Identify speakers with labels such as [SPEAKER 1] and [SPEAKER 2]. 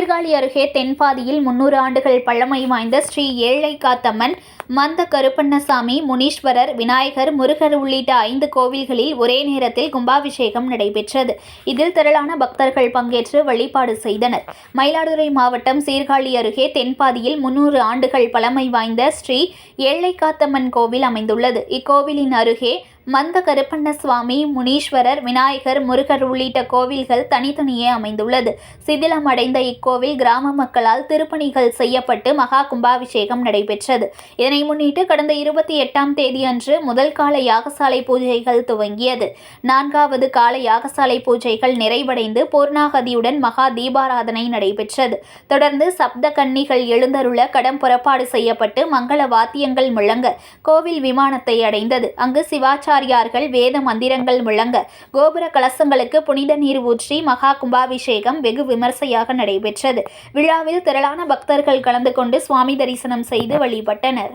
[SPEAKER 1] சீர்காழி அருகே தென்பாதியில் முன்னூறு ஆண்டுகள் பழமை வாய்ந்த ஸ்ரீ ஏழை காத்தம்மன் மந்த கருப்பண்ணசாமி முனீஸ்வரர் விநாயகர் முருகர் உள்ளிட்ட ஐந்து கோவில்களில் ஒரே நேரத்தில் கும்பாபிஷேகம் நடைபெற்றது. இதில் திரளான பக்தர்கள் பங்கேற்று வழிபாடு செய்தனர். மயிலாடுதுறை மாவட்டம் சீர்காழி அருகே தென்பாதியில் முன்னூறு ஆண்டுகள் பழமை வாய்ந்த ஸ்ரீ ஏழை காத்தம்மன் கோவில் அமைந்துள்ளது. இக்கோவிலின் அருகே மந்த கருப்பண்ணசுவாமி முனீஸ்வரர் விநாயகர் முருகர் உள்ளிட்ட கோவில்கள் தனித்தனியே அமைந்துள்ளது. சிதிலமடைந்த இக்கோவில் கிராம மக்களால் திருப்பணிகள் செய்யப்பட்டு மகா கும்பாபிஷேகம் நடைபெற்றது. இதனை முன்னிட்டு கடந்த இருபத்தி எட்டாம் தேதி அன்று முதல் கால யாகசாலை பூஜைகள் துவங்கியது. நான்காவது கால யாகசாலை பூஜைகள் நிறைவடைந்து பூர்ணாகதியுடன் மகா தீபாராதனை நடைபெற்றது. தொடர்ந்து சப்த கன்னிகள் எழுந்தருள கடம் புறப்பாடு செய்யப்பட்டு மங்கள வாத்தியங்கள் முழங்க கோவில் விமானத்தை அடைந்தது. அங்கு ஆச்சாரியார்கள் வேத மந்திரங்கள் முழங்க கோபுர கலசங்களுக்கு புனித நீர் ஊற்றி மகா கும்பாபிஷேகம் வெகு விமர்சையாக நடைபெற்றது. விழாவில் திரளான பக்தர்கள் கலந்து கொண்டு சுவாமி தரிசனம் செய்து வழிபட்டனர்.